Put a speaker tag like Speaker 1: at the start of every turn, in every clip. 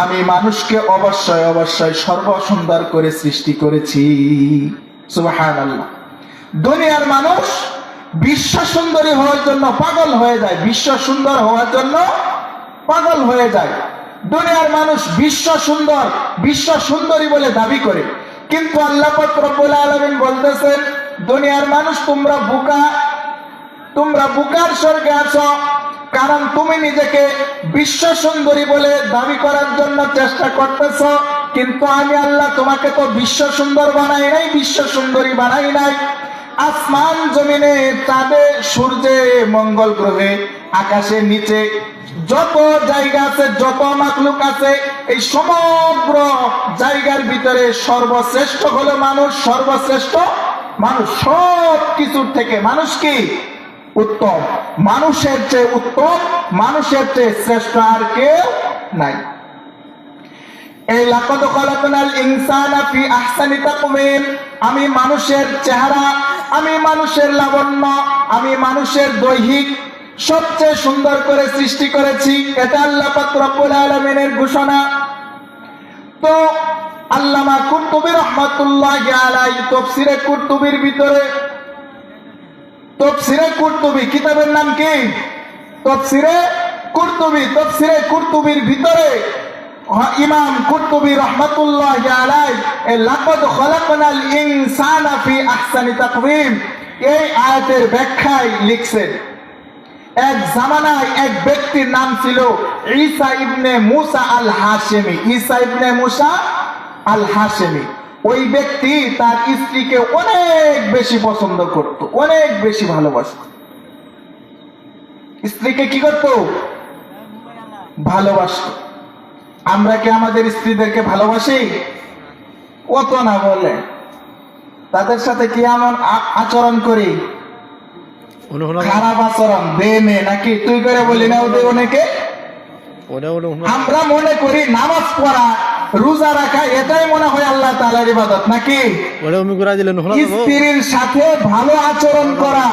Speaker 1: আমি মানুষকে অবশ্যই অবশ্যই সর্বসুন্দর করে সৃষ্টি করেছি। আল্লাহ দুনিয়ার মানুষ বিশ্ব সুন্দরী হওয়ার জন্য পাগল হয়ে যায়। বিশ্ব সুন্দর হওয়ার জন্য পাগল হয়ে যায়। দুনিয়ার মানুষ বিশ্ব সুন্দর, বিশ্ব সুন্দরী বলে দাবি করে। কিন্তু আল্লাহ রব্বুল আলামিন বলতেছেন, দুনিয়ার মানুষ তোমরা বুকা, তোমরা বুকার স্বর্গে আছো কারণ তুমি নিজেকে বিশ্ব সুন্দরী বলে দাবি করার জন্য চেষ্টা করতেছ, কিন্তু আমি আল্লাহ তোমাকে তো বিশ্ব সুন্দর বানাই নাই, বিশ্ব সুন্দরী বানাই নাই। আসমান জমিনে, চাঁদে, সূর্যে, মঙ্গল গ্রহে আকাশের নিচে, যত জায়গা আছে, যত মাকলুক আছে, এই সমগ্র জায়গার ভিতরে সর্বশ্রেষ্ঠ হলো মানুষ, সর্বশ্রেষ্ঠ মানুষ সব কিছুর থেকে মানুষ কি? উত্তম। মানুষের চেয়ে উত্তম, মানুষের চেয়ে শ্রেষ্ঠ আর কেউ নাই। এই লাকদ খলাকনাল ইনসানা ফি আহসানি তাকওয়িম। আমি মানুষের চেহারা, আমি মানুষের লাবণ্য, আমি মানুষের দৈহিক সবচেয়ে সুন্দর করে সৃষ্টি করেছি। এটা আল্লাহ পাক রব্বুল আলামিনের ঘোষণা। তো আল্লামা কুরতুবী রহমাতুল্লাহ আলাই তফসিরে কুরতুবীর ভিতরে তফসিরে কুরতুবী, কিতাবের নাম কি? তফসিরে কুরতুবী, তফসিরে কুরতুবীর ভিতরে হ- ইমাম কুরতুবী রহমাতুল্লাহ আলাই লাকাদ খলাকনাল ইনসানা ফি আহসানি তাকওয়িম, এই আয়াতের ব্যাখ্যায় লিখছেন এক জামানায় এক ব্যক্তির নাম ছিল ঈসা ইবনে মুসা আল হাশেমি ঈসা ইবনে মুসা আল হাশেমি ওই ব্যক্তি তার স্ত্রীকে অনেক বেশি পছন্দ করত অনেক বেশি ভালোবাসত। স্ত্রীকে কি করত? ভালোবাসত। আমরা কি আমাদের স্ত্রীদেরকে ভালোবাসি? কত না বলে। তাদের সাথে কি এমন আচরণ করি? খারাপ আচরণ। দে মে নাকি তুই করে বলি না ওদের অনেকে? আমরা মনে করি নামাজ পড়া রোজা রাখা এটাই মনে হয় আল্লাহ তালার ইবাদত নাকি? স্ত্রীর সাথে ভালো আচরণ করা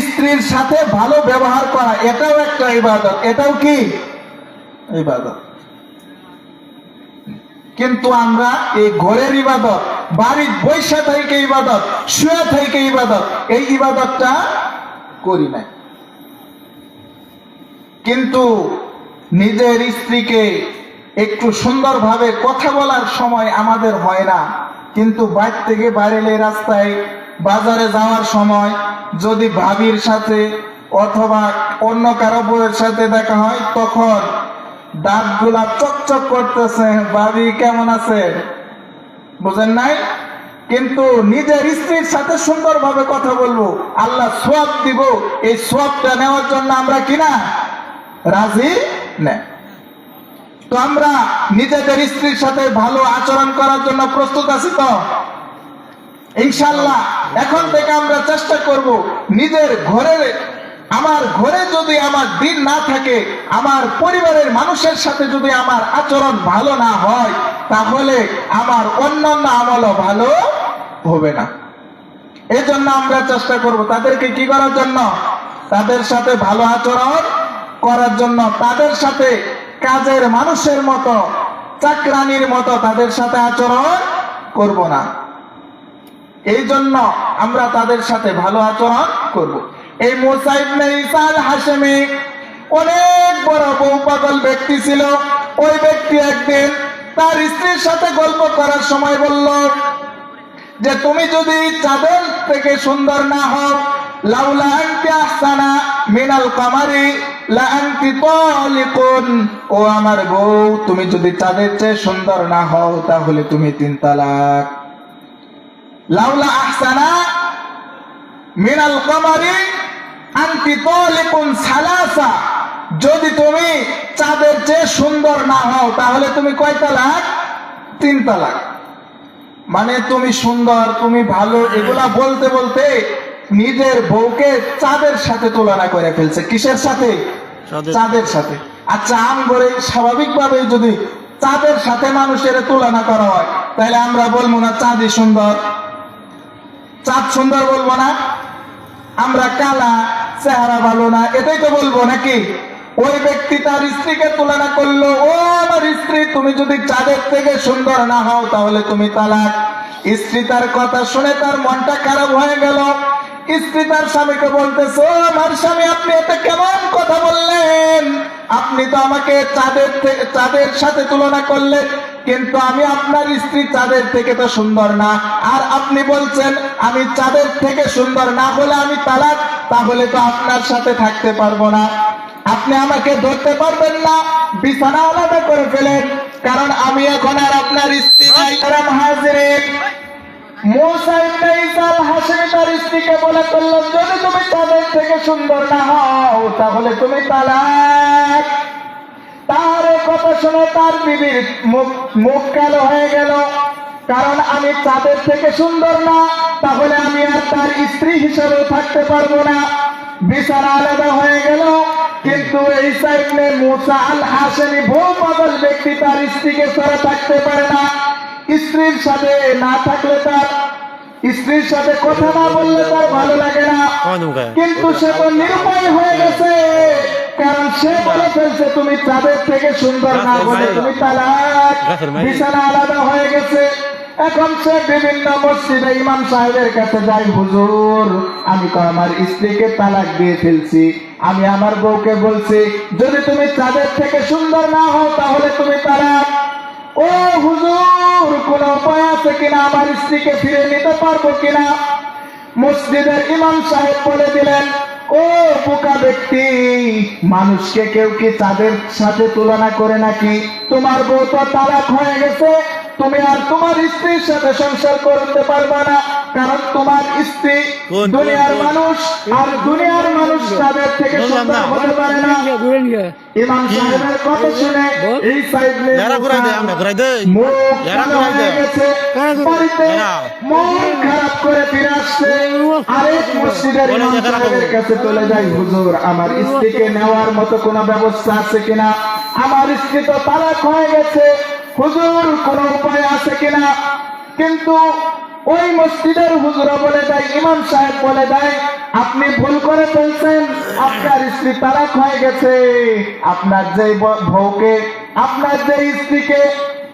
Speaker 1: স্ত্রীর সাথে ভালো ব্যবহার করা এটাও একটা ইবাদত এটাও কি? ইবাদত। কিন্তু আমরা এই ঘরের ইবাদত বাড়ির বৈশা থেকে ইবাদত শুয়ে থেকে ইবাদত এই ইবাদতটা করি নাই। কিন্তু নিজের স্ত্রীকে একটু সুন্দরভাবে কথা বলার সময় আমাদের হয় না। কিন্তু বাইর থেকে বাইরেলে রাস্তায় বাজারে যাওয়ার সময় যদি ভাবির সাথে অথবা অন্য কারও বউয়ের সাথে দেখা হয়, তখন দাঁতগুলা চকচক করতেছে, ভাবি, কেমন আছে বুঝেন নাই? কিন্তু নিজের স্ত্রীর সাথে সুন্দরভাবে কথা বলব, আল্লাহ সোয়াব দিব, এই সোয়াবটা নেওয়ার জন্য আমরা কিনা রাজি? না। তো আমরা নিজেদের স্ত্রীর সাথে ভালো আচরণ করার জন্য প্রস্তুত আছি তো? ইনশাল্লাহ এখন থেকে আমরা চেষ্টা করব নিজের ঘরের, আমার ঘরে যদি আমার দিন না থাকে, আমার পরিবারের মানুষের সাথে যদি আমার আচরণ ভালো না হয়, তাহলে আমার অন্যান্য আমলও ভালো হবে না। এই জন্য আমরা চেষ্টা করব তাদেরকে কি করার জন্য? তাদের সাথে ভালো আচরণ করার জন্য, তাদের সাথে কাজের মানুষের মতো, চাকরানির মতো তাদের সাথে আচরণ করব না। এই জন্য আমরা তাদের সাথে ভালো আচরণ করব। এই মোসাইব ইসাল হাসেমি অনেক বড় বউ পাগল ব্যক্তি ছিল। ওই ব্যক্তি একদিন তার স্ত্রীর সাথে গল্প করার সময় বলল যে, তুমি যদি চাঁদের থেকে সুন্দর না হও লাউলা মিনাল কামারি ও আমার বউ, তুমি যদি চাঁদের চেয়ে সুন্দর না হও, তাহলে তুমি তিন তালাক। লাউলা আহসানা মিনাল কামারি, আনতি সালাসা। যদি তুমি চাঁদের চেয়ে সুন্দর না হও, তাহলে তুমি কয় তালাক? তিন তালাক। মানে তুমি সুন্দর, তুমি ভালো, এগুলা বলতে বলতে নিজের বউকে চাঁদের সাথে তুলনা করে ফেলছে। কিসের সাথে?
Speaker 2: চাঁদের-
Speaker 1: সাথে। আচ্ছা আম করে স্বাভাবিকভাবে যদি চাঁদের সাথে মানুষের তুলনা করা হয় তাহলে আমরা বলব না চাঁদই সুন্দর। চাঁদ সুন্দর বলব না। আমরা কালা চেহারা ভালো না। এটাই তো বলব নাকি? ওই ব্যক্তি তার স্ত্রীকে তুলনা করল ও আমার স্ত্রী তুমি যদি চাঁদের থেকে সুন্দর না হও তাহলে তুমি তালাক। স্ত্রী তার কথা শুনে তার মনটা খারাপ হয়ে গেল। স্ত্রী তার স্বামীকে বলতেছে আমার স্বামী, আপনি এতে কেমন কথা বললেন? আপনি তো আমাকে চাঁদের চাঁদের সাথে তুলনা করলেন, কিন্তু আমি আপনার স্ত্রী চাঁদের থেকে তো সুন্দর না। আর আপনি বলছেন, আমি চাঁদের থেকে সুন্দর না হলে আমি তালাক, তাহলে তো আপনার সাথে থাকতে পারব না। আপনি আমাকে ধরতে পারবেন না, বিছানা আলাদা করে ফেলেন, কারণ আমি এখন আর আপনার স্ত্রী হাজিরিন কারণ আমি তাদের থেকে সুন্দর না, তাহলে আমি আর তার স্ত্রী হিসেবে থাকতে পারব না। বিছানা আলাদা হয়ে গেল। কিন্তু এই সাইডে মুসা আল হাসেনি পাগল ব্যক্তি তার স্ত্রীকে ছাড়া থাকতে পারে না। স্ত্রীর সাথে না থাকলে তার স্ত্রীর সাথে কথা না বললে তার ভালো লাগে না। কিন্তু সে তো নিরুপায় হয়ে গেছে। কারণ সে বলে ফেলছে তুমি তাদের থেকে সুন্দর না বলে তুমি তালাক। বিছানা আলাদা হয়ে গেছে। এখন সে বিভিন্ন মসজিদে ইমাম সাহেবের কাছে যাই হুজুর আমি তো আমার স্ত্রীকে তালাক দিয়ে ফেলছি। আমি আমার বউকে বলছি যদি তুমি তাদের থেকে সুন্দর না হও তাহলে তুমি তালাক। ও হুজুর, কোন উপায় কিনা? আমার স্ত্রীকে ফিরে নিতে পারব কিনা? মসজিদের ইমাম সাহেব বলে দিলেন, ও বোকা ব্যক্তি, মানুষকে কেউ কি তাদের সাথে তুলনা করে নাকি? তোমার বউ তো তালাক হয়ে গেছে। তুমি আর তোমার স্ত্রীর সাথে সংসার করতে পারবে না কারণ তোমার স্ত্রী দুনিয়ার মানুষ আর দুনিয়ার মানুষ তাদের থেকে সুন্দর হতে পারে না। ইমাম সাহেবের কথা শুনে এই সাইড
Speaker 2: এরা ঘুরাই দেয় আমরা ঘুরাই দেই
Speaker 1: মুখ
Speaker 2: এরা
Speaker 1: হয়ে গেছে। বাড়িতে মন খারাপ করে ফিরে আসছে। আরেক মসজিদের ইমাম সাহেবের কাছে চলে যাই হুজুর আমার স্ত্রীকে নেওয়ার মতো কোনো ব্যবস্থা আছে কিনা? আমার স্ত্রী তো তালাক হয়ে গেছে হুজুর, কোন উপায় আছে কিনা? কিন্তু ওই মসজিদের হুজুরা বলে দেয়, ইমাম সাহেব বলে দেয়, আপনি ভুল করে ফেলছেন, আপনার স্ত্রী তালাক হয়ে গেছে। আপনার যে বউকে, আপনার যে স্ত্রীকে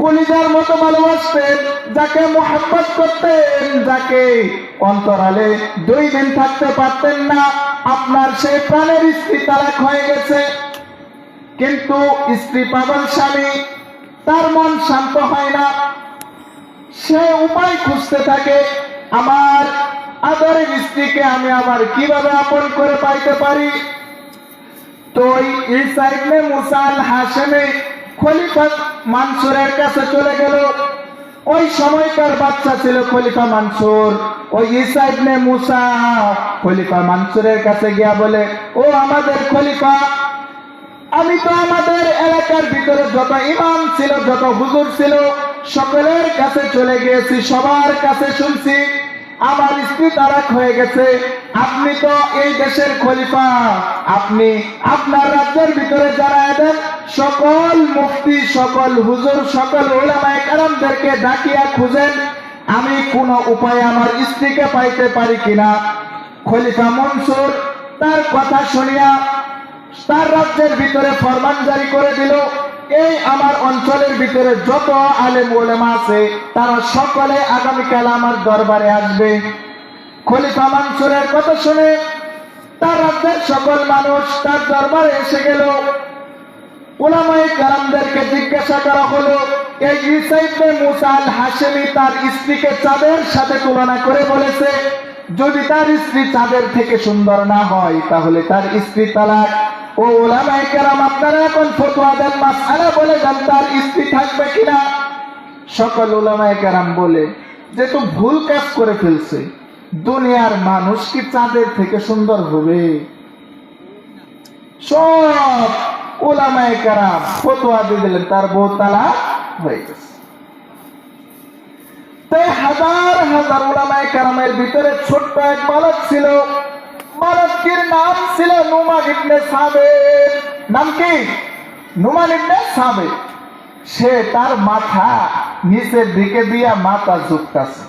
Speaker 1: কলিজার মতো ভালোবাসতেন, যাকে মোহাম্মত করতেন, যাকে অন্তরালে দুই দিন থাকতে পারতেন না, আপনার সেই প্রাণের স্ত্রী তালাক হয়ে গেছে। কিন্তু স্ত্রী পাগল স্বামী তার মন শান্ত হয় না। সে উপায় খুঁজতে থাকে, আমার আদরের স্ত্রীকে আমি আবার কীভাবে আপন করে পাইতে পারি? তো এই মুসাল হাসেমে খলিফা মানসুরের কাছে চলে গেল। ওই সময়কার বাচ্চা ছিল খলিফা মানসুর। ওই ইসাইবনে মুসা খলিফা মানসুরের কাছে গিয়া বলে, ও আমাদের খলিফা আমি তো আমাদের এলাকার ভিতরে যত ইমাম ছিল, যত হুজুর ছিল, সকলের কাছে চলে গিয়েছি, সবার কাছে শুনছি, আমার স্ত্রী তারাক হয়ে গেছে। আপনি তো এই দেশের খলিফা। আপনি আপনার রাজ্যের ভিতরে যারা দেন সকল মুফতি, সকল হুজুর, সকল ওলামায়ে কারামদেরকে ডাকিয়া খুঁজেন, আমি কোন উপায়ে আমার স্ত্রীকে পাইতে পারি কিনা? খলিফা মনসুর তার কথা শুনিয়া তার রাজ্যের ভিতরে ফরমান জারি করে দিল। এই আমার অঞ্চলের ভিতরে যত আলেম ওলেমা আছে, তারা সকলে আগামীকাল আমার দরবারে আসবে। খলিফা মানসুরের কথা শুনে তার রাজ্যের সকল মানুষ তার দরবারে এসে গেল। ওলামাই কারামদেরকে জিজ্ঞাসা করা হলো, এই ইসাইবে মুসাল হাসেমি তার স্ত্রীকে চাঁদের সাথে তুলনা করে বলেছে, যদি তার স্ত্রী চাঁদের থেকে সুন্দর না হয়, তাহলে তার স্ত্রী তালাক। ও ওলামাই কারাম, আপনারা এখন ফতোয়া দেন মাসালা বলে যান তার স্ত্রী থাকবে কিনা? সকল ওলামাই কারাম বলে, যে ভুল কাজ করে ফেলছে। দুনিয়ার মানুষ কি চাঁদের থেকে সুন্দর হবে? সব ওলামায়ে কারাম ফতোয়া দিয়ে দিলেন, তার বউ হয়ে গেছে। তাই হাজার হাজার ওলামায়ে কারামের ভিতরে ছোট্ট এক বালক ছিল। বালকটির নাম ছিল নুমান ইবনে সাবের নাম কি? নুমান ইবনে সাবের সে তার মাথা নিচের দিকে দিয়া মাথা ঝুঁকতেছে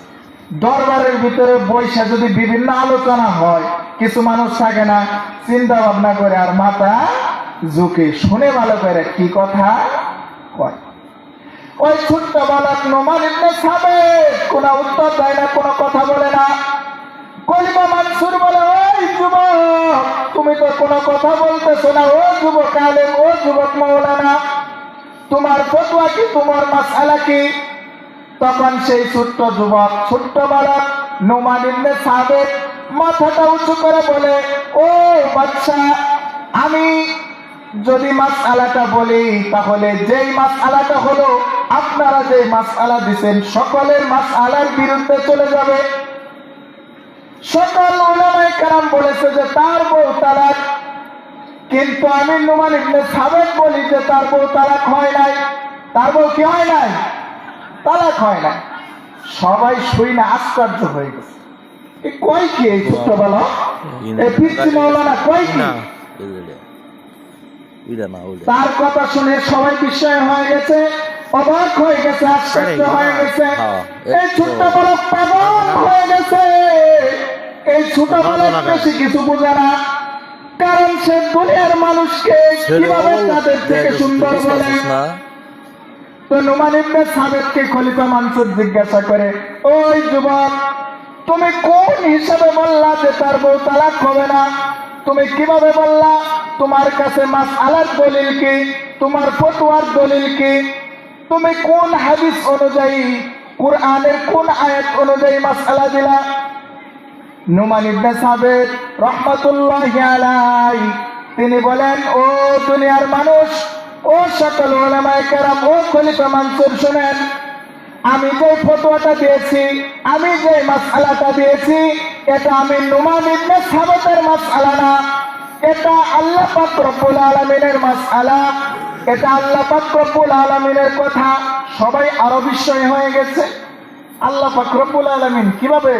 Speaker 1: দরবারের ভিতরে বৈশা যদি বিভিন্ন আলোচনা হয়, কিছু মানুষ থাকে না, চিন্তা ভাবনা করে আর মাথা ঝুঁকে। শুনে ভালো করে কি কথা কয়? ওই ছোট্ট বালক নোমান ইবনে সাবেক। কোনো উত্তর দেয় না, কোনো কথা বলে না। কলিমা মানসুর বলে, ওই তুমি তো কোনো কথা বলতেছো না। ও যুবক আলেম, ও যুবক মৌলানা। তোমার ফতুয়া কি, তোমার মাসালা কি? তখন সেই ছোট্ট যুবক, ছোট্ট বালক নোমান ইবনে সাবেক মাথাটা উঁচু করে বলে, ও বাচ্চা আমি যদি মাছ আলাটা বলি, তাহলে যেই মাছ আলাটা হলো, আপনারা যে মাছ আলা দিচ্ছেন সকলের মাস আলার বিরুদ্ধে চলে যাবে। সকল ওলামাই কারাম বলেছে যে তার বউ তালাক কিন্তু আমি নুমান ইবনে সাবেক বলি যে তার বউ তালাক হয় নাই। তার বউ কি হয় নাই? তালাক হয় নাই। সবাই শুই না আশ্চর্য হয়ে গেছে। কয় কি এই এই পিতৃ মৌলানা কয় কি?
Speaker 2: না
Speaker 3: না
Speaker 1: তার কথা শুনে সবাই বিস্ময় হয়ে গেছে অবাক হয়ে গেছে আশ্চর্য হয়ে গেছে।
Speaker 3: হ্যাঁ,
Speaker 1: এই ছোট্ট বালক পাগল হয়ে গেছে। এই ছোট বালক কিছু বোঝে না। কারণ সে দুনিয়ার মানুষকে কীভাবে তাদের থেকে সুন্দর বলে? তো নুমান ইবনে সাবেদকে খলিফা মানসুর জিজ্ঞাসা করে ওই যুবক তুমি কোন হিসাবে বললা যে তার বউ তালাক হবে না? তুমি কীভাবে বললা? তোমার কাছে মাস আলার দলিল কি? তোমার ফতুয়ার দলিল কি? তুমি কোন হাদিস অনুযায়ী কোরআনের কোন আয়াত অনুযায়ী মাস আলা দিলা? নুমান ইবনে সাবেদ রহমাতুল্লাহি আলাই তিনি বলেন, ও দুনিয়ার মানুষ, ও সকল ওলামায়ে কেরাম, ও খলিফা মানসুর, শুনেন, আমি যে ফতোয়াটা দিয়েছি, আমি যে মাসআলাটা দিয়েছি, এটা আমি নুমান ইবনে সাবেদের মাসআলা না, এটা আল্লাহ পাক রব্বুল আলামিনের মাসআলা, এটা আল্লাহ পাক রব্বুল আলামিনের কথা। সবাই আরও বিস্ময় হয়ে গেছে। আল্লাহ পাক রব্বুল আলামিন কীভাবে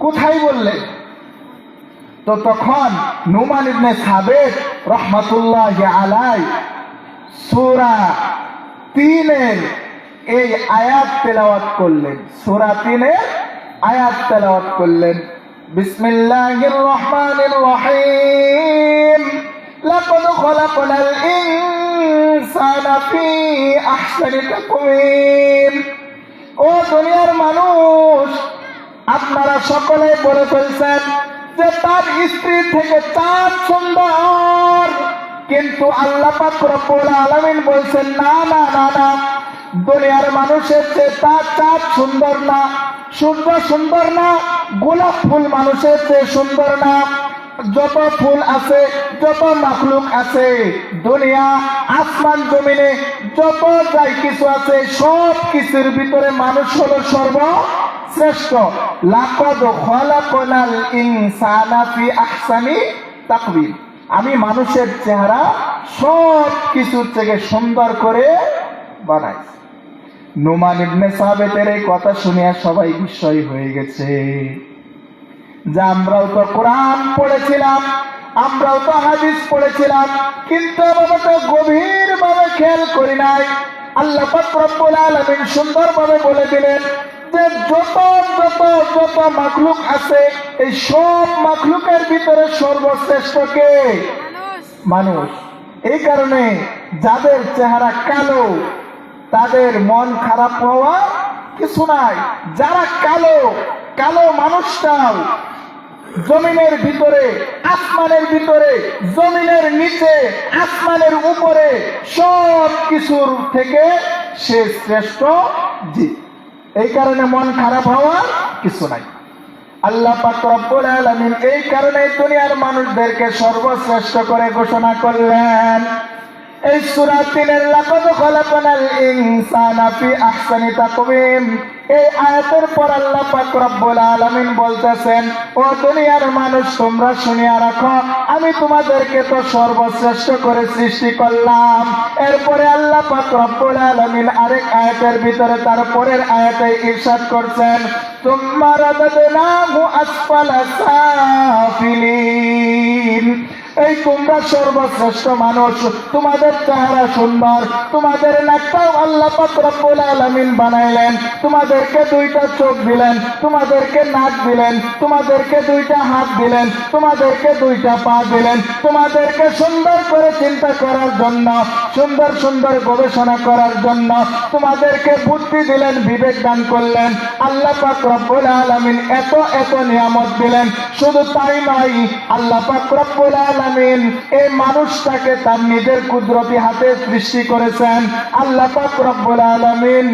Speaker 1: কোথায় বললে? তো তখন নুমান ইবনে সাবেদ রহমাতুল্লাহ আলাই সূরা তিনের এই আয়াত তেলাওয়াত করলেন। সূরা তিনের আয়াত তেলাওয়াত করলেন। বিসমিল্লাহির রহমানির রহিম। লাকাদ খলাকনাল ইনসানা ফি আহসানি তাকওয়িম। ও দুনিয়ার মানুষ আপনারা সকলে বলে ফেলছেন যে তার স্ত্রী থেকে চাঁদ সুন্দর। কিন্তু আল্লাহ রব্বুল আলামিন বলছেন, না না না না। দুনিয়ার মানুষের চেয়ে তার চাঁদ সুন্দর না, সূর্য সুন্দর না, গোলাপ ফুল মানুষের চেয়ে সুন্দর না, যত ফুল আছে, যত মাখলুক আছে, দুনিয়া, আসমান, জমিনে যত যাই কিছু আছে, সব কিছুর ভিতরে মানুষ হলো সর্বশ্রেষ্ঠ লাকদ খলাকনাল ইনসানা ফি আহসানি তাকবীর। আমি মানুষের চেহারা সব কিছুর থেকে সুন্দর করে বানাইছি। নোমান ইবনে সাবেতের এই কথা শুনিয়া সবাই বিস্ময় হয়ে গেছে। যে আমরাও তো কোরআন পড়েছিলাম, আমরাও তো হাদিস পড়েছিলাম, কিন্তু আমরা তো গভীর ভাবে খেয়াল করি নাই। আল্লাহ রব্বুল আলামিন সুন্দরভাবে বলে দিলেন যে যত যত যত মাখলুক আছে এই সব মাখলুকের ভিতরে সর্বশ্রেষ্ঠ কে? মানুষ। এই কারণে যাদের চেহারা কালো তাদের মন খারাপ হওয়া কিছু নাই। যারা কালো কালো মানুষটাও জমিনের ভিতরে আসমানের ভিতরে জমিনের নিচে আসমানের উপরে সব কিছুর থেকে সে শ্রেষ্ঠ জীব। এই কারণে মন খারাপ হওয়ার কিছু নাই। আল্লাহ এই কারণে দুনিয়ার মানুষদেরকে সর্বশ্রেষ্ঠ করে ঘোষণা করলেন। এই সূরা তিনের লাকাদ খলাকনাল ইনসানা ফি আহসানি তাকওয়িম। এই আয়াতের পর আল্লাহ পাক রব্বুল আলামিন বলতেছেন, ও দুনিয়ার মানুষ, তোমরা শুনিয়া রাখো, আমি তোমাদেরকে তো সর্বশ্রেষ্ঠ করে সৃষ্টি করলাম। এরপরে আল্লাহ পাক রব্বুল আলামিন আরেক আয়াতের ভিতরে তার পরের আয়াতে ইরশাদ করছেন তোমরা আসফালা সাফিলিন। এই তোমরা সর্বশ্রেষ্ঠ মানুষ। তোমাদের চেহারা সুন্দর। তোমাদের নাকটাও আল্লাহ রব্বুল আলামিন বানাইলেন। তোমাদেরকে দুইটা চোখ দিলেন, তোমাদেরকে নাক দিলেন, তোমাদেরকে দুইটা হাত দিলেন, তোমাদেরকে দুইটা পা দিলেন। তোমাদেরকে সুন্দর করে চিন্তা করার জন্য, সুন্দর সুন্দর গবেষণা করার জন্য তোমাদেরকে বুদ্ধি দিলেন, বিবেক দান করলেন। আল্লাহ পাক রব্বুল আলামিন এত এত নিয়ামত দিলেন। শুধু তাই নয়, আল্লাহ পাক রব্বুল এই মানুষটাকে তার নিজের কুদরতি হাতে সৃষ্টি করেছেন আল্লাহ পাক রব্বুল আলামিন।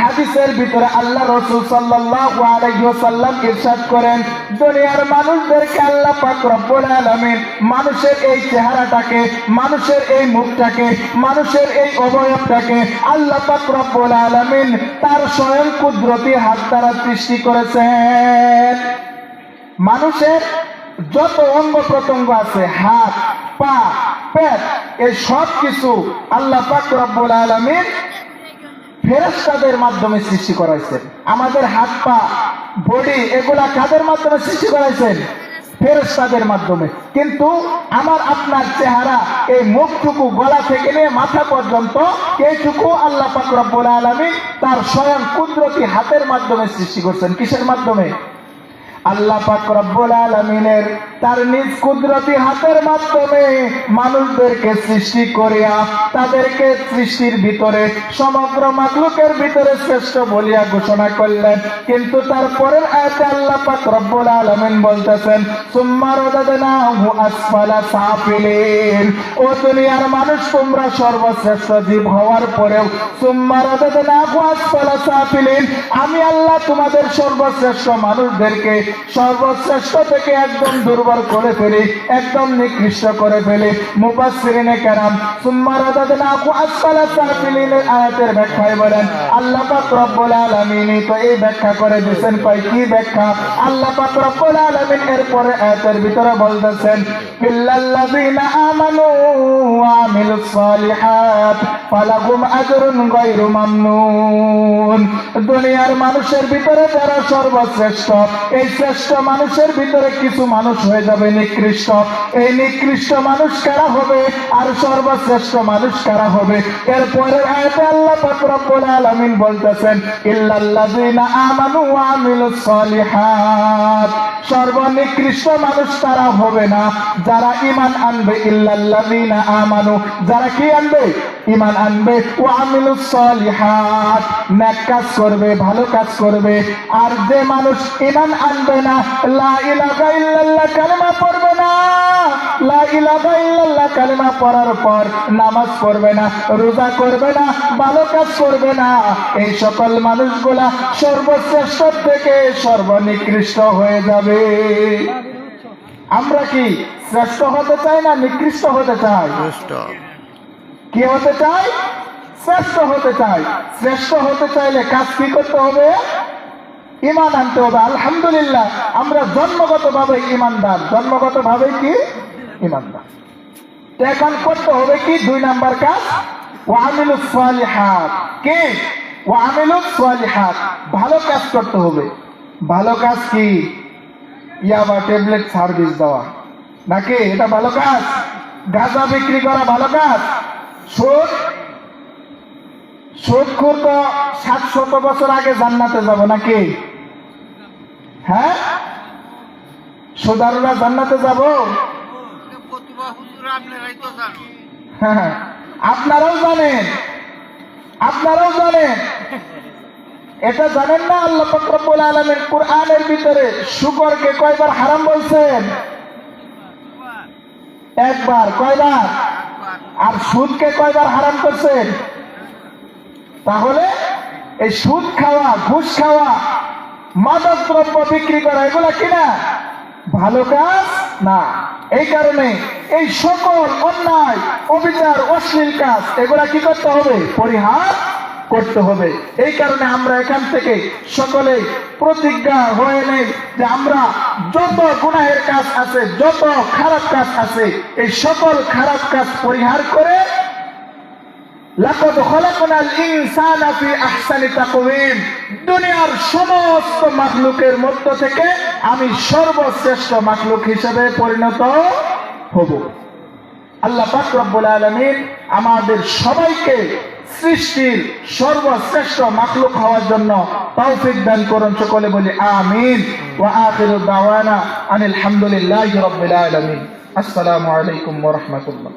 Speaker 1: হাদিসের ভিতরে আল্লাহ রসুল সাল্লাল্লাহু আলাইহি ওয়াসাল্লাম ইরশাদ করেন, দুনিয়ার মানুষদেরকে আল্লাহ পাক রব্বুল আলামিন মানুষের এই চেহারাটাকে, মানুষের এই মুখটাকে, মানুষের এই অবয়বটাকে আল্লাহ পাক রব্বুল আলামিন তার স্বয়ং কুদরতি হাত দ্বারা সৃষ্টি করেছেন। মানুষের যত অঙ্গ প্রত্যঙ্গ আছে, হাত, পা, পেট, এই সব কিছু আল্লাহ পাক রব্বুল আলামিন ফেরেস্তাদের মাধ্যমে সৃষ্টি করাইছেন। আমাদের হাত, পা বডি এগুলা কাদের মাধ্যমে সৃষ্টি করাইছেন? ফেরেস্তাদের মাধ্যমে। কিন্তু আমার আপনার চেহারা এই মুখটুকু গলা থেকে নিয়ে মাথা পর্যন্ত এইটুকু আল্লাহ পাক রব্বুল আলামিন তার স্বয়ং কুদরতি হাতের মাধ্যমে সৃষ্টি করছেন। কিসের মাধ্যমে? আল্লাহ পাক রব্বুল তার নিজ কুদরতি হাতের মাধ্যমে মানুষদেরকে সৃষ্টি করিয়া তাদেরকে সৃষ্টির ভিতরে, সমগ্র মাকলুকের ভিতরে শ্রেষ্ঠ বলিয়া ঘোষণা করলেন। কিন্তু তারপরের আয়াতে বলতেছেন, সুম্মা রাদাদনাহু আসফালা সাফিলিন। ও দুনিয়ার মানুষ, তোমরা সর্বশ্রেষ্ঠ জীব হওয়ার পরেও, সুম্মা রাদাদনাহু আসফালা সাফিলিন। আমি আল্লাহ তোমাদের সর্বশ্রেষ্ঠ মানুষদেরকে সর্বশ্রেষ্ঠ থেকে একদম দুর্বল করে ফেলি, একদম নিকৃষ্ট করে ফেলি। কেরাম আয়াতের ব্যাখ্যায় বলেন, আল্লাহ পাক রব্বুল তো এই ব্যাখ্যা করে কি ব্যাখ্যা? আল্লাহ পাক রব্বুল আলামিন এরপরে আয়াতের ভিতরে বলতেছেন আমানু ওয়া আমিলুস সালিহাত, ফালাহুম আজরুন গায়রু মামনুন। দুনিয়ার মানুষের ভিতরে যারা সর্বশ্রেষ্ঠ, এই শ্রেষ্ঠ মানুষের ভিতরে কিছু মানুষ হয়ে যাবে নিকৃষ্ট। এই নিকৃষ্ট মানুষ কারা হবে? আর সর্বশ্রেষ্ঠ মানুষ কারা হবে? এরপরে আল্লাহ পাক রব্বুল বলতেছেন, ইল্লাল্লাযীনা আমানু ওয়া আমিলুস সালিহাত। সর্বনিকৃষ্ট মানুষ তারা হবে না। যারা ঈমান আনবে, ইল্লাল্লাযীনা আমানু। যারা কি আনবে? ইমান আনবে, ওয়া আমিলুস সালিহাত। নেক কাজ করবে, ভালো কাজ করবে। আর যে মানুষ ইমান আনবে না। লা ইলাহা ইল্লাল্লাহ কালেমা পড়বে না। লা ইলাহা ইল্লাল্লাহ কালেমা পড়ার পর নামাজ পড়বে না রোজা করবে না ভালো কাজ করবে না। এই সকল মানুষগুলা সর্বশ্রেষ্ঠ থেকে সর্বনিকৃষ্ট হয়ে যাবে। আমরা কি শ্রেষ্ঠ হতে চাই না নিকৃষ্ট হতে চাই? কি হতে চাই? শ্রেষ্ঠ হতে চাই। শ্রেষ্ঠ হতে চাইলে কাজ কি করতে হবে? ইমান আনতে হবে, আলহামদুলিল্লাহ। আমরা জন্মগত ভাবে ইমানদার। জন্মগত ভাবে কি? ইমানদার। তো এখন করতে হবে কি? দুই নাম্বার কাজ। ওয়ামিলুস সালিহাত। কি? ওয়ামিলুস সালিহাত। ভালো কাজ করতে হবে। ভালো কাজ কি? ইয়াবা ট্যাবলেট সার্ভিস দেওয়া। নাকি? এটা ভালো কাজ? গাঁজা বিক্রি করা ভালো কাজ? সুদ সুদ তো বছর আগে জান্নাতে যাব নাকি? হ্যাঁ? সুদারুরা জান্নাতে যাব? হ্যাঁ। আপনারাও জানেন। আপনারাও জানেন। এটা জানেন না আল্লাহ ফকরবুল আলমের কোরআনের ভিতরে শুকরকে কয়বার হারাম বলছেন? একবার, কয়বার? আর সুদকে কয়বার হারাম করছেন? তাহলে এই সুদ খাওয়া, ঘুষ খাওয়া মাদক দ্রব্য বিক্রি করা, এগুলা কিনা? ভালো কাজ? না। এই কারণে এই সকল অন্যায়, অবিচার, অশ্লীল কাজ, এগুলা কি করতে হবে? পরিহার করতে হবে। এই কারণে আমরা এখান থেকে সকলে প্রতিজ্ঞা হয়ে নেই যে আমরা যত গুনাহের কাজ আছে, যত খারাপ কাজ আছে, এই সকল খারাপ কাজ পরিহার করে লাকদ খলাকনাল ইনসানা ফি আহসানি তাকওয়িম। দুনিয়ার সমস্ত মাখলুকের মধ্য থেকে আমি সর্বশ্রেষ্ঠ মাখলুক হিসেবে পরিণত হব। আল্লাহ পাক রব্বুল আলামিন আমাদের সবাইকে সৃষ্টির সর্বশ্রেষ্ঠ মাখলুক হওয়ার জন্য তৌফিক দান করুন, সকলে বলি আমিন। ওয়া আখিরু দাওয়ানা আনিল হামদুলিল্লাহি রাব্বিল আলামিন। আসসালামু আলাইকুম ওয়া রাহমাতুল্লাহ।